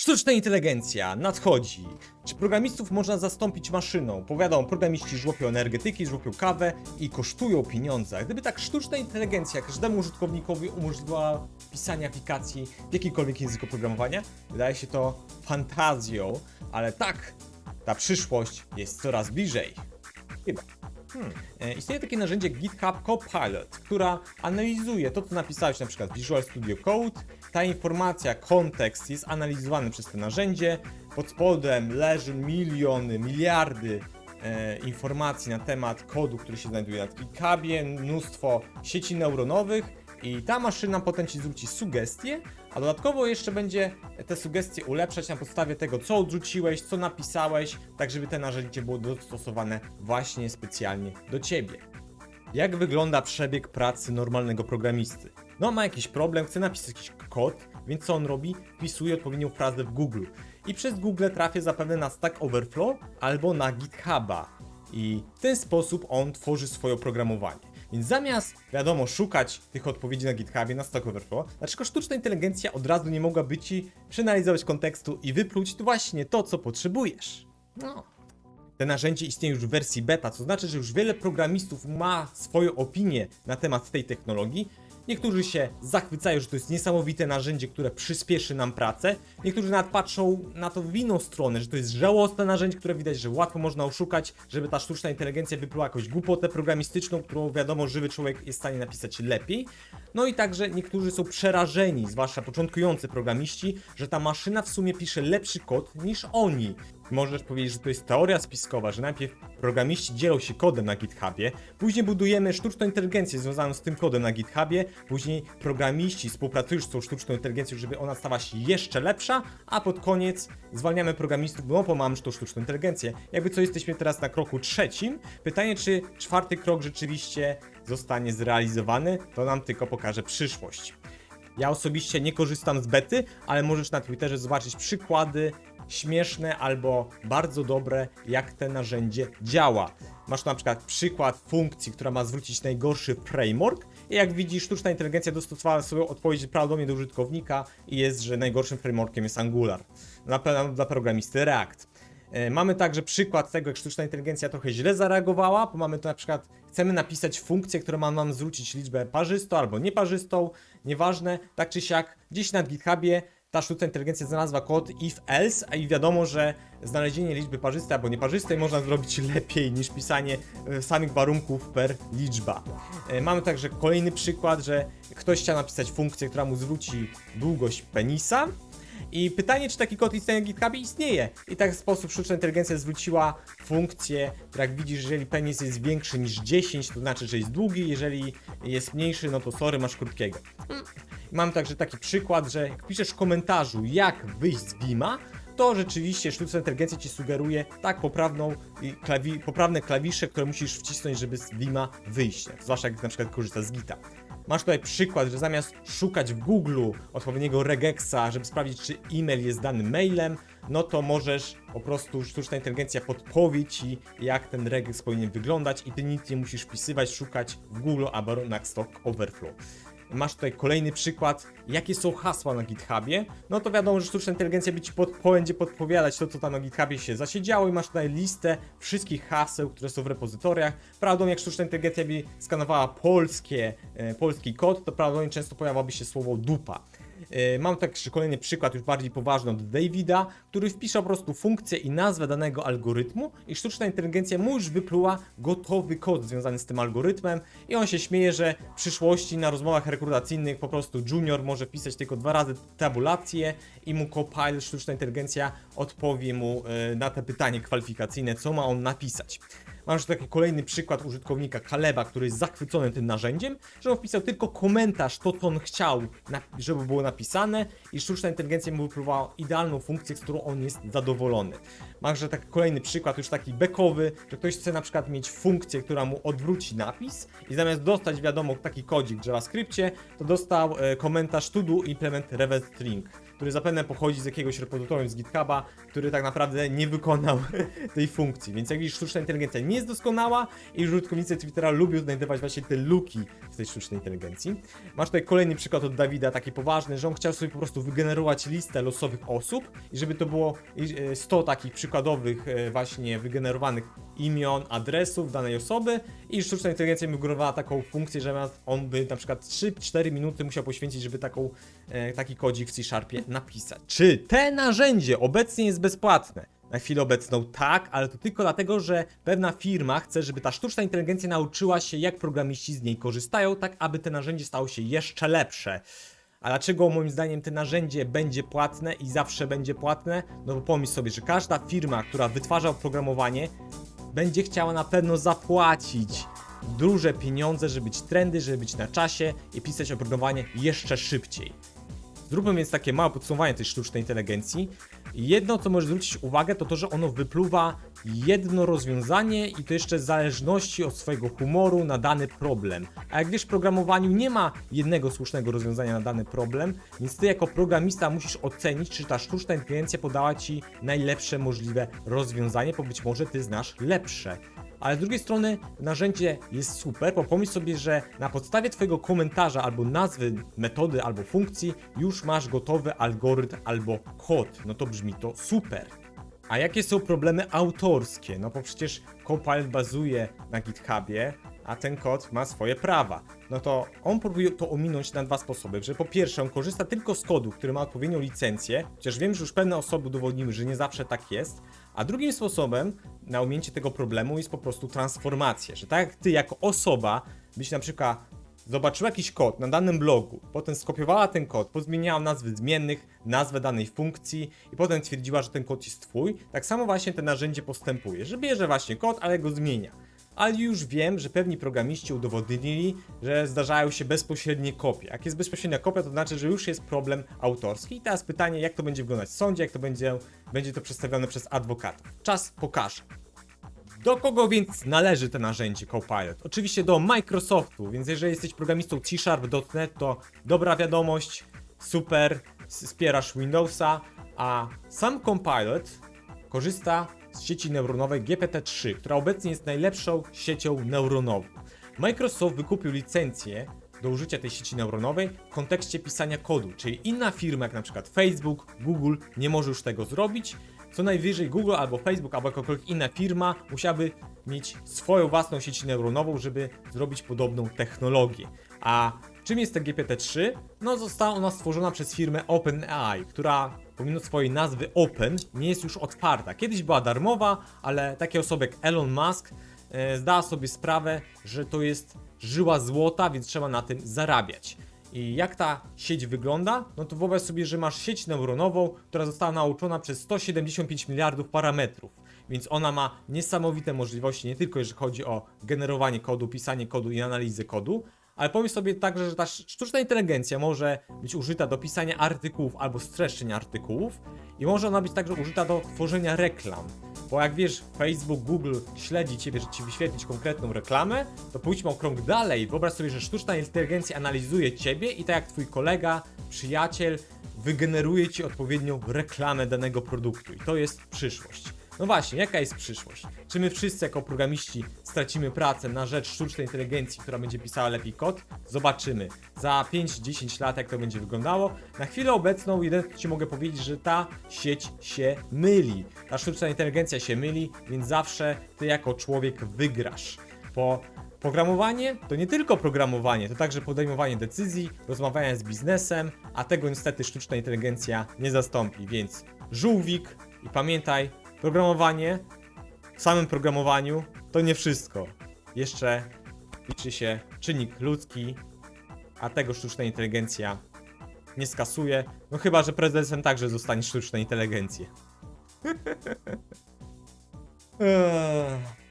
Sztuczna inteligencja nadchodzi. Czy programistów można zastąpić maszyną? Powiadam, programiści żłopią energetyki, żłopią kawę i kosztują pieniądze. Gdyby tak sztuczna inteligencja każdemu użytkownikowi umożliwiła pisanie aplikacji w jakikolwiek języku programowania, wydaje się to fantazją, ale tak, ta przyszłość jest coraz bliżej. Chyba. Hmm. E, Istnieje takie narzędzie GitHub Copilot, która analizuje to, co napisałeś na przykład w Visual Studio Code. Ta informacja, kontekst jest analizowany przez to narzędzie. Pod spodem leży miliony, miliardy e, informacji na temat kodu, który się znajduje na GitHubie, mnóstwo sieci neuronowych i ta maszyna potem ci zwróci sugestie, a dodatkowo jeszcze będzie te sugestie ulepszać na podstawie tego, co odrzuciłeś, co napisałeś, tak żeby te narzędzie było dostosowane właśnie specjalnie do ciebie. Jak wygląda przebieg pracy normalnego programisty? No, ma jakiś problem, chce napisać jakiś kod, więc co on robi? Wpisuje odpowiednią frazę w Google. I przez Google trafia zapewne na Stack Overflow albo na GitHuba. I w ten sposób on tworzy swoje oprogramowanie. Więc zamiast, wiadomo, szukać tych odpowiedzi na GitHubie, na Stack Overflow, dlaczego sztuczna inteligencja od razu nie mogłaby ci przeanalizować kontekstu i wypluć właśnie to, co potrzebujesz? No. Te narzędzie istnieje już w wersji beta, co znaczy, że już wiele programistów ma swoją opinię na temat tej technologii. Niektórzy się zachwycają, że to jest niesamowite narzędzie, które przyspieszy nam pracę. Niektórzy nawet patrzą na to w inną stronę, że to jest żałosne narzędzie, które widać, że łatwo można oszukać, żeby ta sztuczna inteligencja wypluła jakąś głupotę programistyczną, którą wiadomo, żywy człowiek jest w stanie napisać lepiej. No i także niektórzy są przerażeni, zwłaszcza początkujący programiści, że ta maszyna w sumie pisze lepszy kod niż oni. Możesz powiedzieć, że to jest teoria spiskowa, że najpierw programiści dzielą się kodem na GitHubie, później budujemy sztuczną inteligencję związaną z tym kodem na GitHubie, później programiści współpracują z tą sztuczną inteligencją, żeby ona stała się jeszcze lepsza, a pod koniec zwalniamy programistów, bo bo mamy tą sztuczną inteligencję. Jakby co, jesteśmy teraz na kroku trzecim. Pytanie, czy czwarty krok rzeczywiście zostanie zrealizowany, to nam tylko pokaże przyszłość. Ja osobiście nie korzystam z bety, ale możesz na Twitterze zobaczyć przykłady śmieszne albo bardzo dobre, jak te narzędzie działa. Masz na przykład przykład funkcji, która ma zwrócić najgorszy framework i jak widzisz, sztuczna inteligencja dostosowała swoją odpowiedź prawdopodobnie do użytkownika i jest, że najgorszym frameworkiem jest Angular. Na pewno dla programisty React. E, Mamy także przykład tego, jak sztuczna inteligencja trochę źle zareagowała, bo mamy tu na przykład, chcemy napisać funkcję, która ma nam zwrócić liczbę parzystą albo nieparzystą, nieważne, tak czy siak, gdzieś na GitHubie ta sztuczna inteligencja znalazła kod if else, a i wiadomo, że znalezienie liczby parzystej albo nieparzystej można zrobić lepiej niż pisanie e, samych warunków per liczba. E, Mamy także kolejny przykład, że ktoś chciał napisać funkcję, która mu zwróci długość penisa, i pytanie, czy taki kod istnieje na GitHubie? Istnieje. I tak w sposób sztuczna inteligencja zwróciła funkcję, jak widzisz, jeżeli penis jest większy niż 10, to znaczy, że jest długi, jeżeli jest mniejszy, no to sorry, masz krótkiego. Mam także taki przykład, że jak piszesz w komentarzu, jak wyjść z Bima, to rzeczywiście sztuczna inteligencja ci sugeruje tak poprawną klawi poprawne klawisze, które musisz wcisnąć, żeby z Bima wyjść. Zwłaszcza jak na przykład korzystasz z Gita. Masz tutaj przykład, że zamiast szukać w Google odpowiedniego regexa, żeby sprawdzić, czy e-mail jest danym mailem, no to możesz po prostu sztuczna inteligencja podpowie ci, jak ten regex powinien wyglądać i ty nic nie musisz wpisywać, szukać w Google albo na Stack Overflow. Masz tutaj kolejny przykład, jakie są hasła na GitHubie. No to wiadomo, że sztuczna inteligencja by ci pod, będzie podpowiadać to, co tam na GitHubie się zasiedziało i masz tutaj listę wszystkich haseł, które są w repozytoriach. Prawdą, jak sztuczna inteligencja by skanowała polskie, e, polski kod, to prawdopodobnie często pojawiałoby się słowo dupa. E, Mam także kolejny przykład, już bardziej poważny od Davida, który wpisze po prostu funkcję i nazwę danego algorytmu i sztuczna inteligencja mu już wypluła gotowy kod związany z tym algorytmem i on się śmieje, że w przyszłości na rozmowach rekrutacyjnych po prostu junior może pisać tylko dwa razy tabulację i mu Copilot, sztuczna inteligencja odpowie mu e, na te pytanie kwalifikacyjne, co ma on napisać. Mam jeszcze taki kolejny przykład użytkownika Kaleba, który jest zachwycony tym narzędziem, że on wpisał tylko komentarz, to co on chciał, żeby było napisane i sztuczna inteligencja mu wypróbowała idealną funkcję, z którą on jest zadowolony. Jeszcze taki kolejny przykład, już taki bekowy, że ktoś chce na przykład mieć funkcję, która mu odwróci napis i zamiast dostać, wiadomo, taki kodzik w JavaScriptie, to dostał e, komentarz to do implement reverse string który zapewne pochodzi z jakiegoś repozytorium z GitHuba, który tak naprawdę nie wykonał tej funkcji. Więc jak widzisz, sztuczna inteligencja nie jest doskonała i użytkownicy Twittera lubią znajdować właśnie te luki w tej sztucznej inteligencji. Masz tutaj kolejny przykład od Dawida, taki poważny, że on chciał sobie po prostu wygenerować listę losowych osób i żeby to było e, 100 takich przykładowych e, właśnie wygenerowanych imion, adresów danej osoby i sztuczna inteligencja wygenerowała taką funkcję, że on by na przykład 3-4 minuty musiał poświęcić, żeby taką, e, taki kodzik w C-Sharpie napisać. Czy te narzędzie obecnie jest bezpłatne? Na chwilę obecną tak, ale to tylko dlatego, że pewna firma chce, żeby ta sztuczna inteligencja nauczyła się, jak programiści z niej korzystają, tak aby te narzędzie stało się jeszcze lepsze. A dlaczego moim zdaniem to narzędzie będzie płatne i zawsze będzie płatne? No bo pomyśl sobie, że każda firma, która wytwarza oprogramowanie, będzie chciała na pewno zapłacić duże pieniądze, żeby być trendy, żeby być na czasie i pisać oprogramowanie jeszcze szybciej. Zróbmy więc takie małe podsumowanie tej sztucznej inteligencji. Jedno, co może zwrócić uwagę, to to, że ono wypluwa jedno rozwiązanie i to jeszcze w zależności od swojego humoru na dany problem. A jak wiesz, w programowaniu nie ma jednego słusznego rozwiązania na dany problem, więc ty jako programista musisz ocenić, czy ta sztuczna inteligencja podała ci najlepsze możliwe rozwiązanie, bo być może ty znasz lepsze. Ale z drugiej strony narzędzie jest super, bo pomyśl sobie, że na podstawie Twojego komentarza albo nazwy metody albo funkcji już masz gotowy algorytm albo kod. No to brzmi to super. A jakie są problemy autorskie? No bo przecież Copilot bazuje na GitHubie, a ten kod ma swoje prawa. No to on próbuje to ominąć na dwa sposoby, że po pierwsze on korzysta tylko z kodu, który ma odpowiednią licencję, chociaż wiem, że już pewne osoby udowodniły, że nie zawsze tak jest, a drugim sposobem na ominięcie tego problemu jest po prostu transformacja, że tak jak ty jako osoba byś na przykład zobaczyła jakiś kod na danym blogu, potem skopiowała ten kod, pozmieniała nazwy zmiennych, nazwę danej funkcji i potem twierdziła, że ten kod jest twój, tak samo właśnie to narzędzie postępuje, że bierze właśnie kod, ale go zmienia. Ale już wiem, że pewni programiści udowodnili, że zdarzają się bezpośrednie kopie. Jak jest bezpośrednia kopia, to znaczy, że już jest problem autorski. I teraz pytanie, jak to będzie wyglądać w sądzie, jak to będzie, będzie to przedstawione przez adwokatów. Czas pokaże. Do kogo więc należy to narzędzie Copilot? Oczywiście do Microsoftu, więc jeżeli jesteś programistą C-Sharp.net, to dobra wiadomość, super, wspierasz Windowsa, a sam Copilot korzysta sieci neuronowej GPT-3, która obecnie jest najlepszą siecią neuronową. Microsoft wykupił licencję do użycia tej sieci neuronowej w kontekście pisania kodu, czyli inna firma jak na przykład Facebook, Google nie może już tego zrobić. Co najwyżej Google albo Facebook albo jakakolwiek inna firma musiałaby mieć swoją własną sieć neuronową, żeby zrobić podobną technologię. A czym jest ta GPT-3? No została ona stworzona przez firmę OpenAI, która pomimo swojej nazwy Open nie jest już otwarta. Kiedyś była darmowa, ale takie osoby jak Elon Musk e, zdała sobie sprawę, że to jest żyła złota, więc trzeba na tym zarabiać. I jak ta sieć wygląda? No to wyobraź sobie, że masz sieć neuronową, która została nauczona przez 175 miliardów parametrów. Więc ona ma niesamowite możliwości, nie tylko jeżeli chodzi o generowanie kodu, pisanie kodu i analizę kodu, ale pomyśl sobie także, że ta sz- sztuczna inteligencja może być użyta do pisania artykułów albo streszczeń artykułów i może ona być także użyta do tworzenia reklam. Bo jak wiesz, Facebook, Google śledzi ciebie, żeby ci wyświetlić konkretną reklamę, to pójdźmy o krok dalej. Wyobraź sobie, że sztuczna inteligencja analizuje ciebie i tak jak twój kolega, przyjaciel wygeneruje ci odpowiednią reklamę danego produktu. I to jest przyszłość. No właśnie, jaka jest przyszłość? Czy my wszyscy jako programiści stracimy pracę na rzecz sztucznej inteligencji, która będzie pisała lepiej kod? Zobaczymy. Za 5-10 lat jak to będzie wyglądało. Na chwilę obecną jedyne co ci mogę powiedzieć, że ta sieć się myli. Ta sztuczna inteligencja się myli, więc zawsze ty jako człowiek wygrasz. Bo Programowanie to nie tylko programowanie, to także podejmowanie decyzji, rozmawianie z biznesem, a tego niestety sztuczna inteligencja nie zastąpi, więc żółwik i pamiętaj, programowanie w samym programowaniu to nie wszystko. Jeszcze liczy się czynnik ludzki, a tego sztuczna inteligencja nie skasuje, no chyba, że prezesem także zostanie sztuczna inteligencja. Eee.